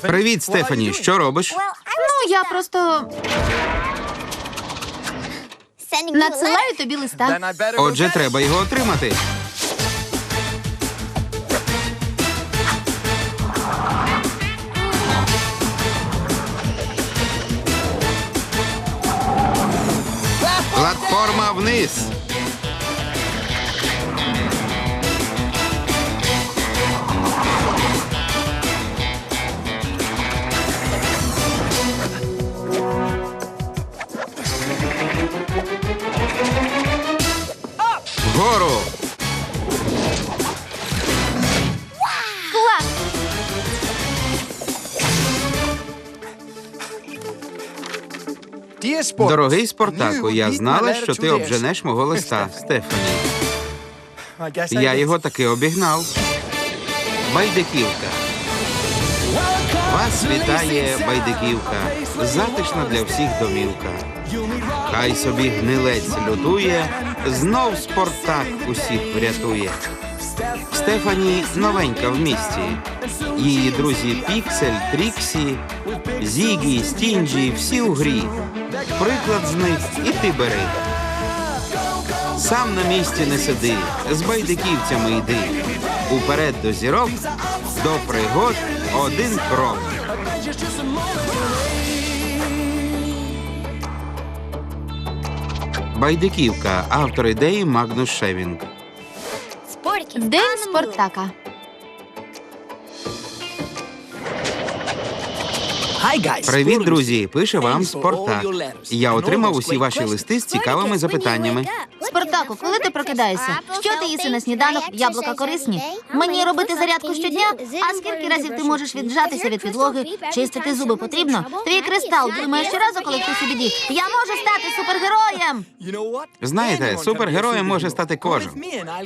Привіт, Стефані. Що робиш? Ну, я просто надсилаю тобі листа. Отже, треба його отримати. Платформа вниз. Дорогий Спартаку, я знала, що ти обженеш мого листа, Стефані. Я його таки обігнав. Байдиківка. Вас вітає байдиківка. Затишна для всіх домівка. Хай собі гнилець лютує, знов Спартак усіх врятує. Стефані новенька в місті. Її друзі Піксель, Тріксі, Зігі, Стінджі, всі у грі. Приклад з них і ти бери. Сам на місці не сиди, з байдиківцями йди. Уперед до зірок, до пригод один крок. Байдиківка. Автор ідеї Магнус Шевінг. День Спартака. Привіт, друзі! Пише вам Спартак. Я отримав усі ваші листи з цікавими запитаннями. Спартаку, коли ти прокидаєшся? Що ти їси на сніданок? Яблука корисні? Мені робити зарядку щодня? А скільки разів ти можеш віджатися від підлоги? Чистити зуби потрібно? Твій кристал думає щоразу, коли хтось у біді. Я можу стати супергероєм! Знаєте, супергероєм може стати кожен.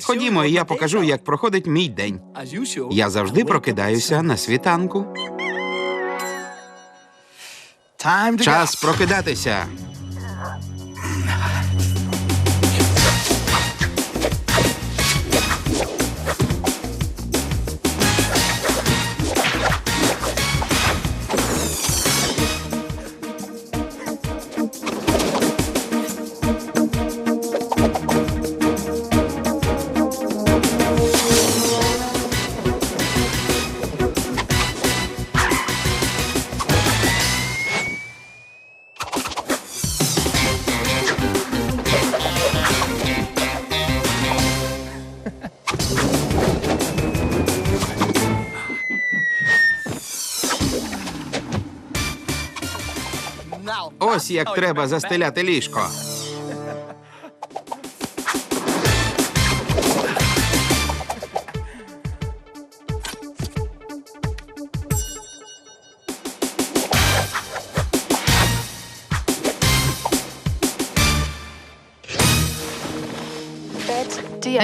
Ходімо, і я покажу, як проходить мій день. Я завжди прокидаюся на світанку. Час прокидатися. Ось як треба застеляти ліжко.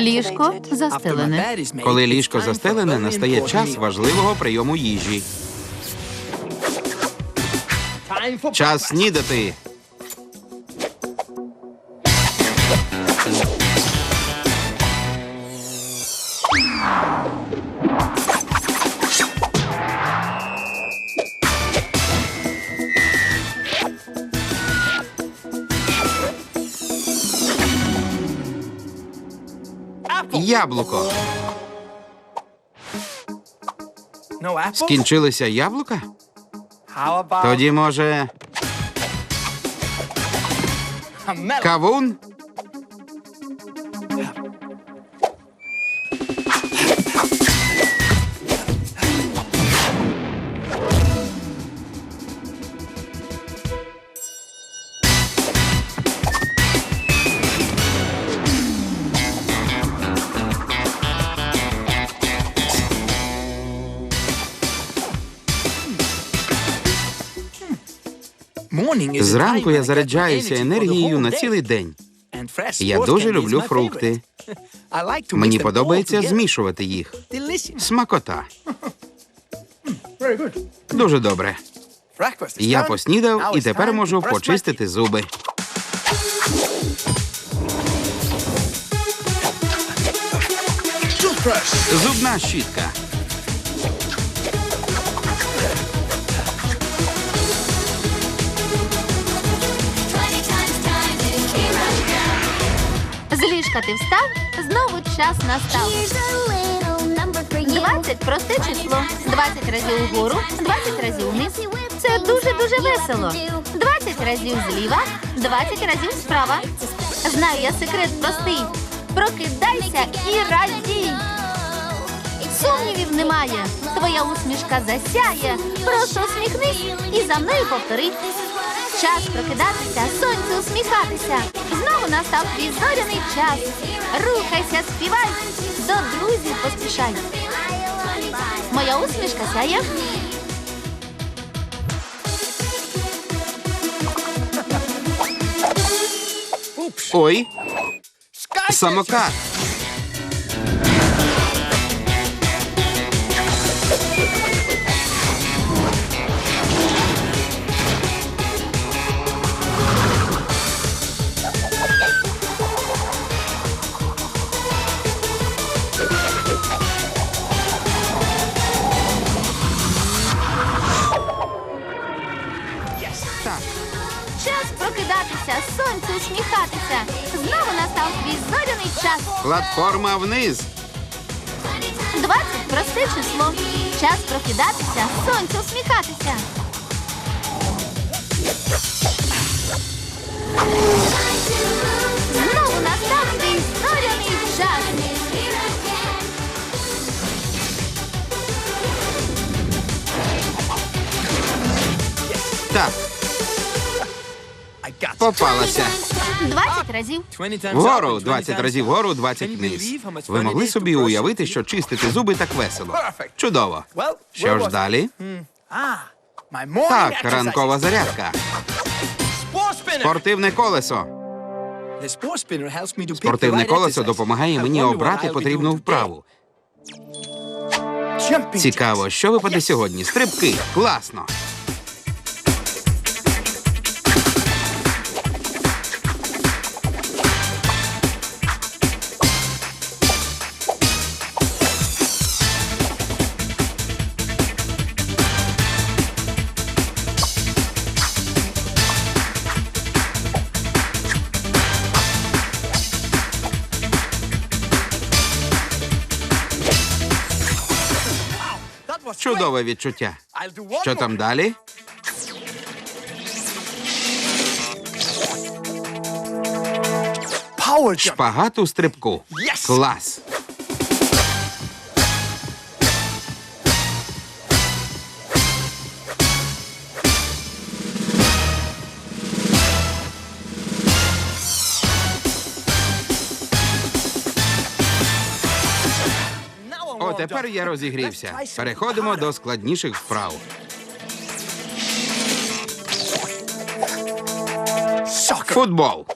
Ліжко застелене. Коли ліжко застелене, настає час важливого прийому їжі. Час снідати. Яблуко. Скінчилися яблука? Тоді, може, кавун? Зранку я заряджаюся енергією на цілий день. Я дуже люблю фрукти. Мені подобається змішувати їх. Смакота. Дуже добре. Я поснідав і тепер можу почистити зуби. Зубна щітка. Ліжка ти встав, знову час настав. 20 просте число. 20 разів угору, 20 разів вниз. Це дуже-дуже весело. 20 разів зліва, 20 разів справа. Знаю я секрет простий. Прокидайся і радій. Сумнівів немає. Твоя усмішка засяє. Просто усміхнись і за мною повтори. Час прокидатися, сонцю усміхатися. Знову настав твій зоряний час. Рухайся, співай, до друзів поспішай. Моя усмішка сяє. Ой, самокат. Платформа вниз. 20 просте число. Час прокидатися, сонцю усміхатися. Попалася. 20 разів. Вгору 20 разів вгору, 20 вниз. Ви могли собі уявити, що чистити зуби так весело. Чудово. Що ж далі? Так, ранкова зарядка. Спортивне колесо. Спортивне колесо допомагає мені обрати потрібну вправу. Цікаво, що випаде сьогодні? Стрибки. Класно. Чудове відчуття. Що там далі? Шпагат у стрибку. Клас. Тепер я розігрівся. Переходимо до складніших вправ. Футбол.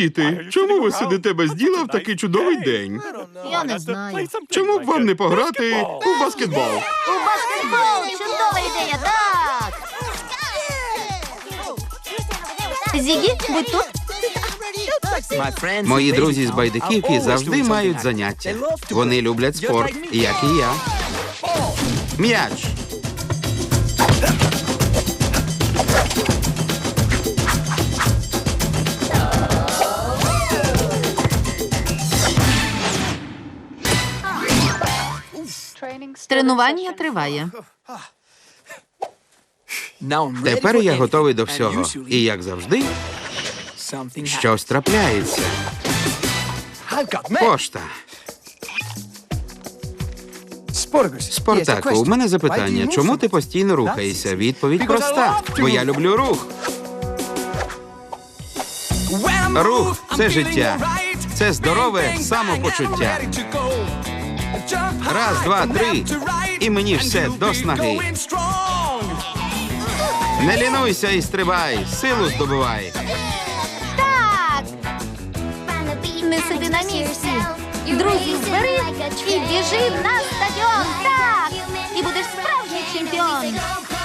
Діти, чому ви сидите без діла в такий чудовий день? Я не знаю. Чому б вам не пограти у баскетбол? У баскетбол! Чудова ідея, так! Зігі, будь тут. Мої друзі з байдиківки завжди мають заняття. Вони люблять спорт, як і я. М'яч. Тренування триває. Тепер я готовий до всього. І як завжди, щось трапляється. Пошта. Спартаку, у мене запитання. Чому ти постійно рухаєшся? Відповідь проста. Бо я люблю рух. Рух це життя. Це здорове самопочуття. Раз, два, три. І мені все до снаги. Не лінуйся і стрибай, силу здобувай. Так! Не сиди на місці. Друзі, збери і біжи на стадіон. Так! І будеш справжній чемпіон.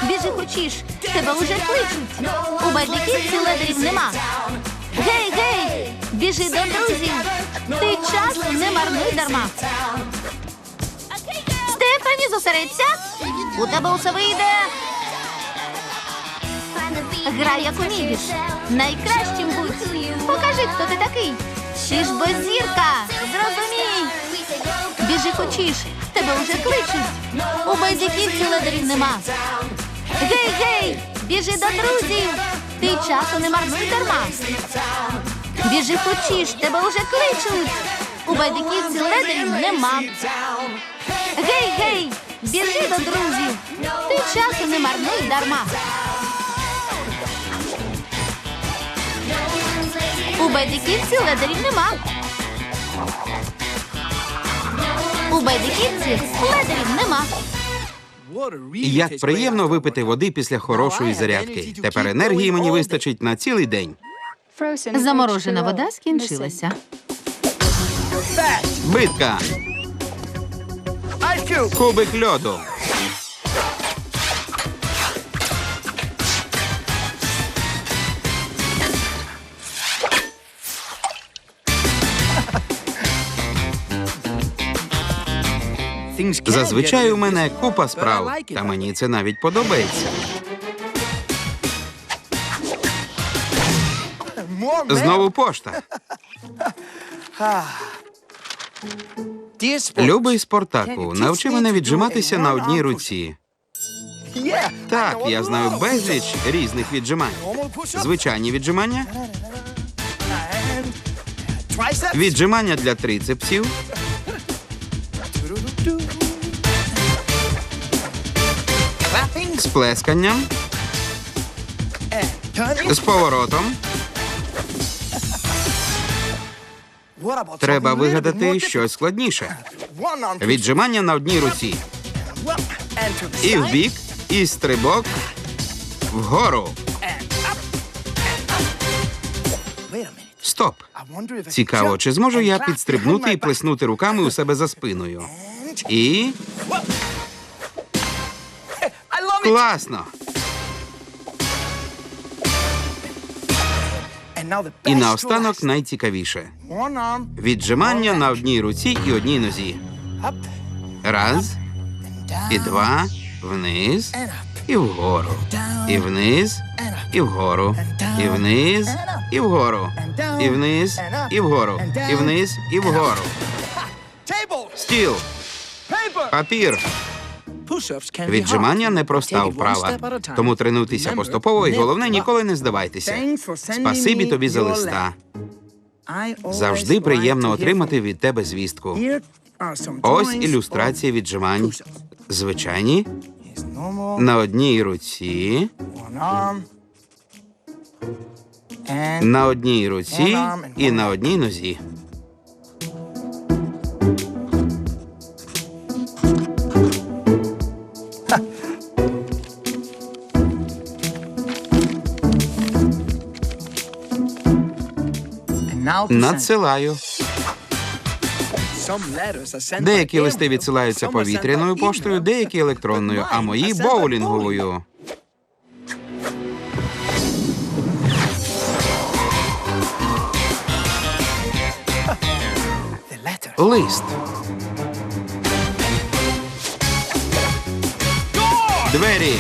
Біжи хочеш? Тебе уже кличуть. У байдиківці ледерів нема. Гей, гей! Біжи до друзів! Ти часу не марнуй дарма. Стефані, зосередься! У тебе усе вийде! Грай, як умієш. Найкращим будь. Покажи, хто ти такий. Ти ж беззірка. Зрозумій. Біжи хочеш, тебе вже кличуть. У байдиківці ледерів нема. Гей, гей, біжи до друзів. Ти часу не марнуй дарма. Біжи хочеш, тебе вже кличуть. У байдиківці ледерів нема. Гей, гей, біжи до друзів. Ти часу не марнуй дарма. У байдиківці ледерів нема. У байдиківці ледерів нема. Як приємно випити води після хорошої зарядки. Тепер енергії мені вистачить на цілий день. Заморожена вода скінчилася. Битка. Кубик льоду. Зазвичай у мене купа справ, та мені це навіть подобається. Знову пошта. Любий Спартаку, навчи мене віджиматися на одній руці. Так, я знаю безліч різних віджимань. Звичайні віджимання, віджимання для трицепсів, з плесканням, з поворотом. Треба вигадати щось складніше. Віджимання на одній руці. І вбік, і стрибок вгору. Стоп. Цікаво, чи зможу я підстрибнути і плеснути руками у себе за спиною. І класно. І наостанок найцікавіше. Віджимання на одній руці і одній нозі. Раз, і два, вниз, і вгору. І вниз, і вгору. І вниз, і вгору. І вниз, і вгору. І вниз, і вгору. Стіл, папір. Віджимання непроста вправа. Тому тренуйтеся поступово і головне ніколи не здавайтеся. Спасибі тобі за листа. Завжди приємно отримати від тебе звістку. Ось ілюстрація віджимань. Звичайні на одній руці, на одній руці і на одній нозі. Надсилаю. Деякі листи відсилаються повітряною поштою, деякі електронною, а мої боулінговою. Лист. Двері.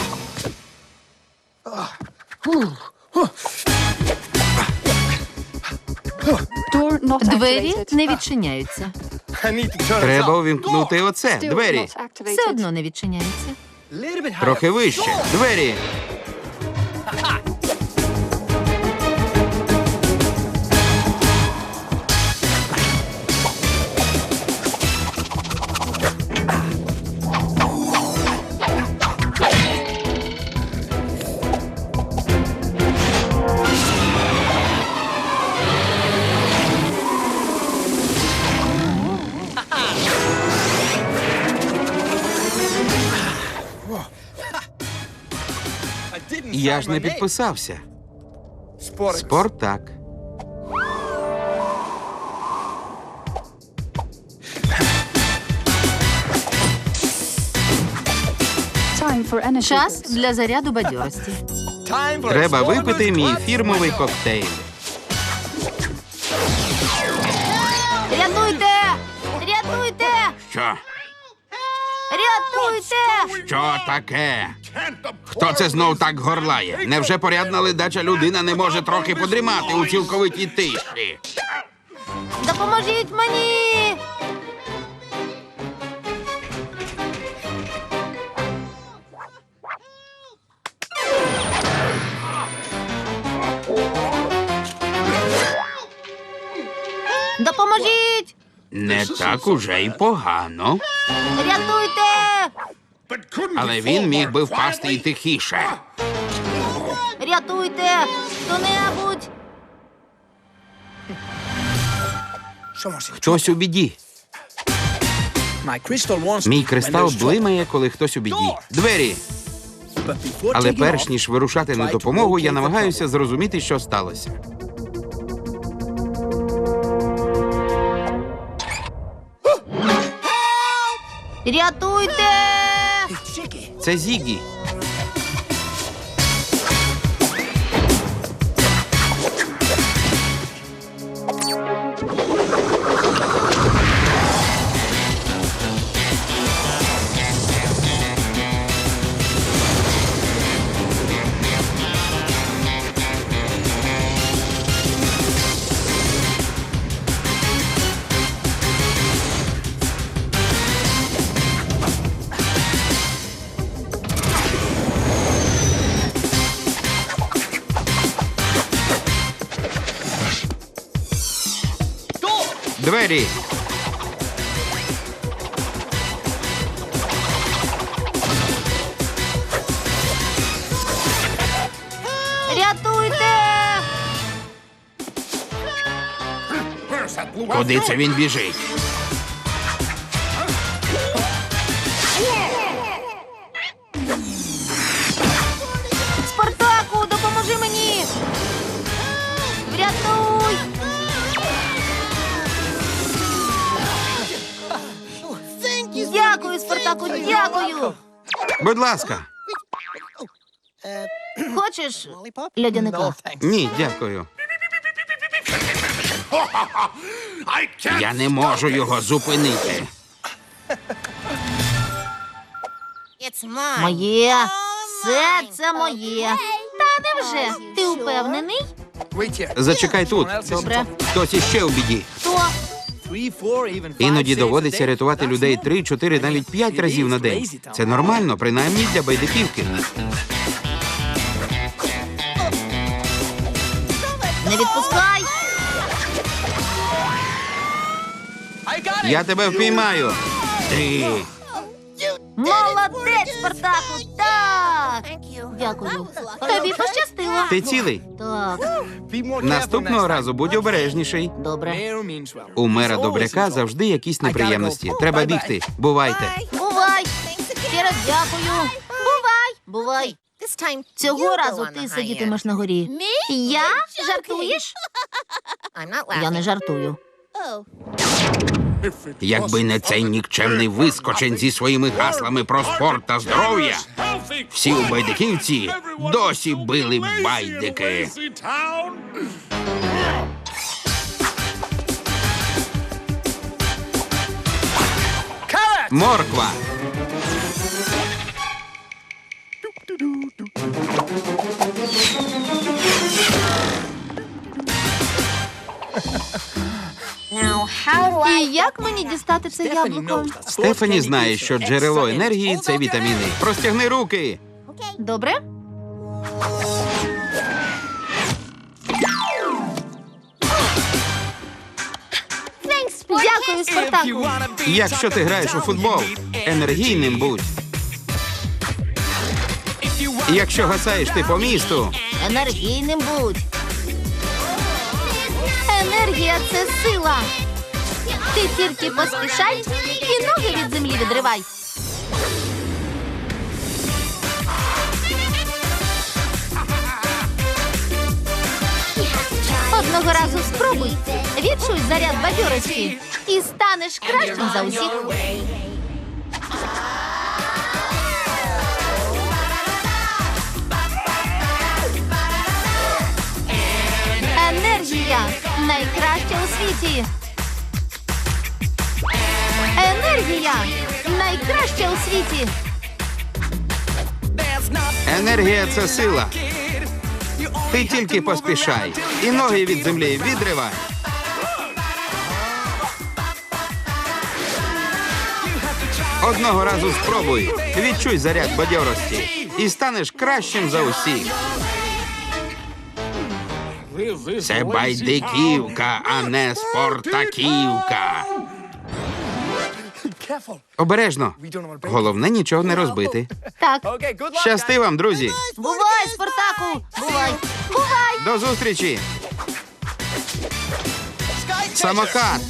Двері не відчиняються. Треба увімкнути оце. Двері. Все одно не відчиняються. Трохи вище. Двері. Я ж не підписався. Спортак. Час для заряду бадьорості. Треба випити мій фірмовий коктейль. Рятуйте! Що таке? Хто це знов так горлає? Невже порядна ледача людина не може трохи подрімати у цілковитій тиші? Допоможіть мені! Допоможіть! Не так уже й погано. Рятуйте! Але він міг би впасти й тихіше. Рятуйте! Хто-небудь! Хтось у біді. Мій кристал блимає, коли хтось у біді. Двері. Але перш ніж вирушати на допомогу, я намагаюся зрозуміти, що сталося. Рятуйте! Це Зігі. Двері. Рятуйте! Куди це він біжить? Дякую, дякую! Будь ласка. Хочеш льодяника? Ні, дякую. Я не можу його зупинити. Моє. Все це моє. Та невже? Ти упевнений? Зачекай тут. Добре. Хтось іще у біді. Хто? Іноді доводиться рятувати людей три, чотири, навіть п'ять разів на день. Це нормально, принаймні для байдиківки. Не відпускай! Я тебе впіймаю. Ти. Молодець, Спартаку! Дякую. Тобі пощастило. Ти цілий. Так, Наступного разу будь обережніший. добре. У мера добряка завжди якісь неприємності. Треба бігти. Бувайте. Бувай! Ще раз дякую. Бувай! Бувай! Цього разу ти сидітимеш на горі. Я? Жартуєш? Я не жартую. Якби не цей нікчемний вискочень зі своїми гаслами про спорт та здоров'я, всі у байдиківці досі били байдики. Морква. І як мені дістати це яблуко? Стефані знає, що джерело енергії це вітаміни. Простягни руки. Добре? Дякую, Спартаку. Якщо ти граєш у футбол, енергійним будь. Якщо гасаєш ти по місту, Енергійним будь. Енергія це сила. Ти тільки поспішай і ноги від землі відривай. Одного разу спробуй, відчуй заряд бадьорочки і станеш кращим за усіх. Енергія найкраща у світі. Енергія! Найкраще у світі. Енергія це сила. Ти тільки поспішай. І ноги від землі відривай. Одного разу спробуй. Відчуй заряд бадьорості. І станеш кращим за усіх. Це байдиківка, а не спортаківка. Обережно. Головне нічого не розбити. Так. Щасти вам, друзі. Бувай, Спартаку! Бувай! Бувай! До зустрічі! Самокат!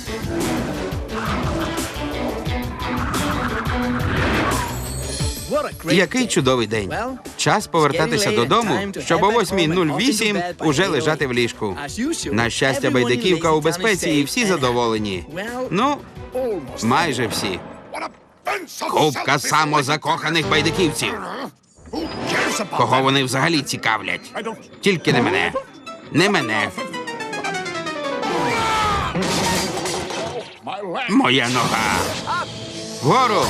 Який чудовий день. Час повертатися додому, щоб о 8.08 уже лежати в ліжку. На щастя, байдиківка у безпеці і всі задоволені. Ну, майже всі. Купка самозакоханих байдиківців. Кого вони взагалі цікавлять? Тільки не мене. Не мене. Моя нога. Вгору.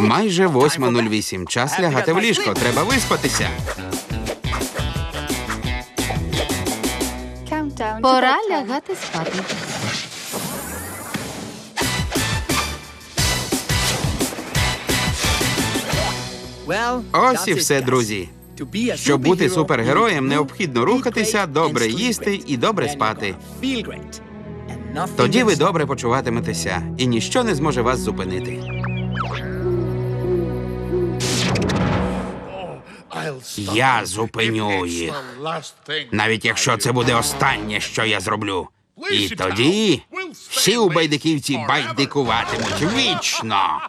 Майже 8.08. Час лягати в ліжко. Треба виспатися. Пора лягати спати. Ось і все, друзі. Щоб бути супергероєм, необхідно рухатися, добре їсти і добре спати. Тоді ви добре почуватиметеся, і ніщо не зможе вас зупинити. Я зупиню їх, навіть якщо це буде останнє, що я зроблю. І тоді всі у байдиківці байдикуватимуть вічно.